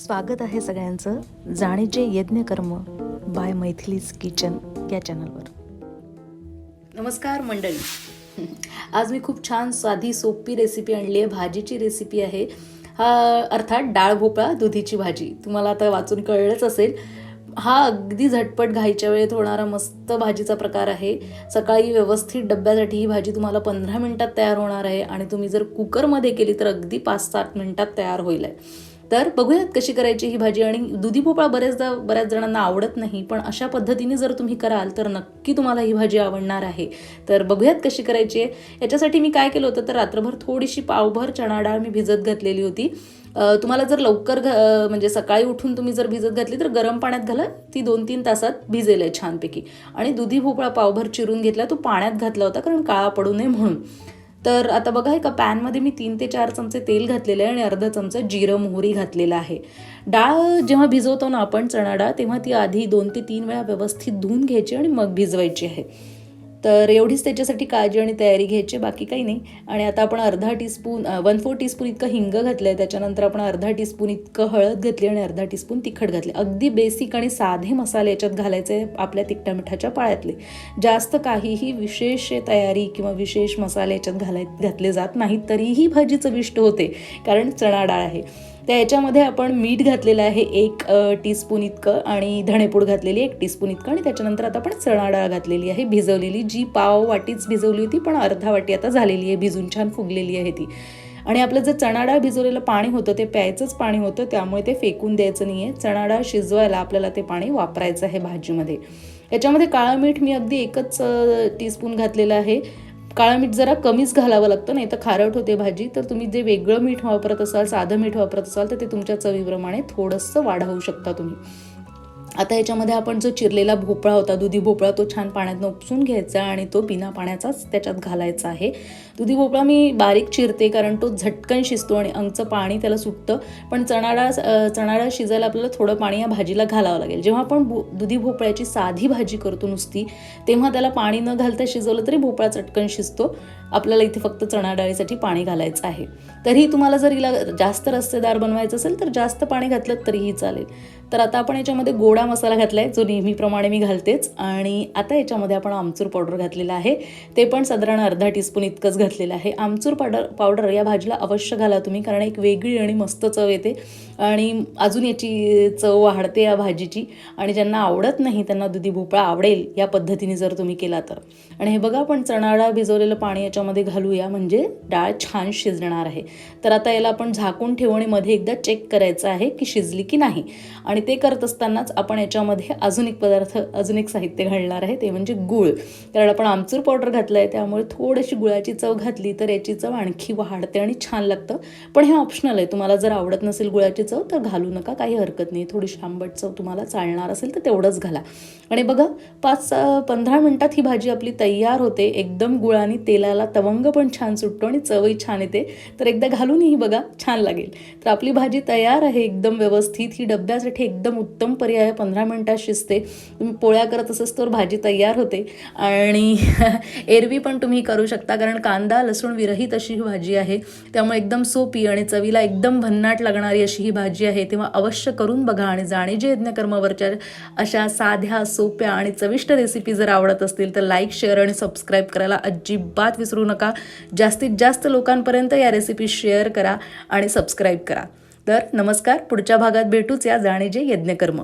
स्वागत आहे सगळ्यांचं जाणीचे यज्ञकर्म बाय मैथिलीज किचन या चॅनलवर. नमस्कार मंडळी. आज मी खूप छान साधी सोपी रेसिपी आणली आहे भाजीची रेसिपी आहे. हा अर्थात डाळ भोपळा दुधीची भाजी. तुम्हाला आता वाचून कळलंच असेल. हा अगदी झटपट घाईच्या वेळेत होणारा मस्त भाजीचा प्रकार आहे. सकाळी व्यवस्थित डब्यासाठी ही भाजी तुम्हाला पंधरा मिनटात तयार होणार आहे आणि तुम्ही जर कुकरमध्ये केली तर अगदी पाच सात मिनिटात तयार होईल. आहे. तर बघूयात कशी करायची ही भाजी. आणि दुधी भोपळा बऱ्याचदा बऱ्याच जणांना आवडत नाही पण अशा पद्धतीने जर तुम्ही कराल तर नक्की तुम्हाला ही भाजी आवडणार आहे. तर बघूयात कशी करायची आहे. याच्यासाठी मी काय केलं होतं तर रात्रभर थोडीशी पावभर चणा डाळ मी भिजत घातलेली होती. तुम्हाला जर लवकर घ म्हणजे सकाळी उठून तुम्ही जर भिजत घातली तर गरम पाण्यात घाला. ती दोन तीन तासात भिजेल आहे छानपैकी. आणि दुधी भोपळा पावभर चिरून घेतला तो पाण्यात घातला होता कारण काळा पडू नये म्हणून. तर आता बघा एका पॅनमध्ये मी तीन ते चार चमचे तेल घातलेले आहे आणि अर्धा चमचा जिरं मोहरी घातलेला आहे. डाळ जेव्हा भिजवतो ना आपण चणा डाळ तेव्हा ती आधी दोन ते तीन वेळा व्यवस्थित धुवून घ्यायची आणि मग भिजवायची आहे. तर एवढीच त्याच्यासाठी काळजी आणि तयारी घ्यायची बाकी काही नाही. आणि आता आपण अर्धा टीस्पून वन फोर टीस्पून इतकं हिंग घातलं आहे त्याच्यानंतर आपण अर्धा टीस्पून इतकं हळद घातली आणि अर्धा टीस्पून तिखट घातले अगदी बेसिक आणि साधे मसाले याच्यात घालायचे आपल्या तिखट्या मिठाच्या पाळ्यातले. जास्त काहीही विशेष तयारी किंवा विशेष मसाले याच्यात घालाय घातले जात नाहीत तरीही भाजी चविष्ट होते कारण चणा डाळ आहे. त्या याच्यामध्ये आपण मीठ घातलेलं आहे एक टीस्पून इतकं आणि धणेपूड घातलेली एक टीस्पून इतकं आणि त्याच्यानंतर आता आपण चणा डाळ घातलेली आहे भिजवलेली जी पाव वाटीच भिजवली होती पण अर्धा वाटी आता झालेली आहे भिजून छान फुगलेली आहे ती. आणि आपलं जे चणा डाळ भिजवलेलं पाणी होतं ते प्यायचंच पाणी होतं त्यामुळे ते फेकून द्यायचं नाही आहे चणा डाळ शिजवायला आपल्याला ते पाणी वापरायचं आहे भाजीमध्ये. याच्यामध्ये काळं मीठ मी अगदी एकच टीस्पून घातलेलं आहे. काळं मीठ जरा कमीच घालावं लागतं नाही तर खारट होते भाजी. तर तुम्ही जे वेगळं मीठ वापरत असाल साधं मीठ वापरत असाल तर ते तुमच्या चवीप्रमाणे थोडंसं वाढवू शकता तुम्ही. आता याच्यामध्ये आपण जो चिरलेला भोपळा होता दुधी भोपळा तो छान पाण्यात उपसून घ्यायचा आणि तो बिना पाण्याचाच त्याच्यात घालायचा आहे. दुधी भोपळा मी बारीक चिरते कारण तो झटकन शिजतो आणि अंगचं पाणी त्याला सुटतं. पण चणाडा चणाडा चणा शिजायला आपल्याला थोडं पाणी या भाजीला घालावं लागेल. जेव्हा आपण भो दुधी भोपळ्याची साधी भाजी करतो नुसती तेव्हा त्याला पाणी न घालता शिजवलं तरी भोपळा चटकन शिजतो. आपल्याला इथे फक्त चणाडाळीसाठी पाणी घालायचं आहे. तरीही तुम्हाला जर हिला जास्त रस्तेदार बनवायचं असेल तर जास्त पाणी घातलं तरीही चालेल. तर आता आपण याच्यामध्ये गोडा मसाला घातला आहे जो नेहमीप्रमाणे मी घालतेच. आणि आता याच्यामध्ये आपण आमचूर पावडर घातलेला आहे. ते पण साधारण अर्धा टीस्पून इतकंच घातलेलं आहे. आमचूर पावडर पावडर या भाजीला अवश्य घाला तुम्ही कारण एक वेगळी आणि मस्त चव येते. आणि अजून याची चव वाढते या भाजीची. आणि ज्यांना आवडत नाही त्यांना दुधी भोपळा आवडेल या पद्धतीने जर तुम्ही केला तर. आणि हे बघा आपण चणाडा भिजवलेलं पाणी याच्यामध्ये घालूया. म्हणजे डाळ छान शिजणार आहे. तर आता याला आपण झाकून ठेवू आणि मध्ये एकदा चेक करायचं आहे की शिजली की नाही. आणि ते करत असतानाच आपण याच्यामध्ये अजून एक पदार्थ अजून एक साहित्य घालणार आहे. ते म्हणजे गूळ. कारण आपण आमचूर पावडर घातलं आहे त्यामुळे थोडीशी गुळाची चव घातली तर याची चव आणखी वाढते आणि छान लागतं. पण हे ऑप्शनल आहे. तुम्हाला जर आवडत नसेल गुळाची चव तर घालू नका. काही हरकत नाही. थोडीशी आंबट चव तुम्हाला चालणार असेल तर तेवढंच घाला. आणि बघा पाच पंधरा मिनटात ही भाजी आपली तयार होते. एकदम गुळाने तेलाला तवंग पण छान सुटतो आणि चवही छान येते. तर एकदा घालूनही बघा छान लागेल. तर आपली भाजी तयार आहे. एकदम व्यवस्थित. ही डब्यासाठी एकदम उत्तम पर्याय आहे. पंधरा मिनटात शिजते. तुम्ही पोळ्या करत असच तर भाजी तयार होते. आणि एरवी पण तुम्ही करू शकता. कारण कांदा लसूण विरहित अशी ही भाजी आहे. त्यामुळे एकदम सोपी आणि चवीला एकदम भन्नाट लागणारी अशी ही भाजी आहे. तेव्हा अवश्य करून बघा आणि जाणे जे यज्ञकर्मावरच्या अशा साध्या सोप्या आणि चविष्ट रेसिपी जर आवडत असतील तर लाईक शेअर आणि सबस्क्राईब करायला अजिबात विसरू नका. जास्तीत जास्त लोकांपर्यंत या रेसिपी शेअर करा आणि सबस्क्राईब करा. तर नमस्कार पुढच्या भागात भेटूच या जाणीजे यज्ञकर्म.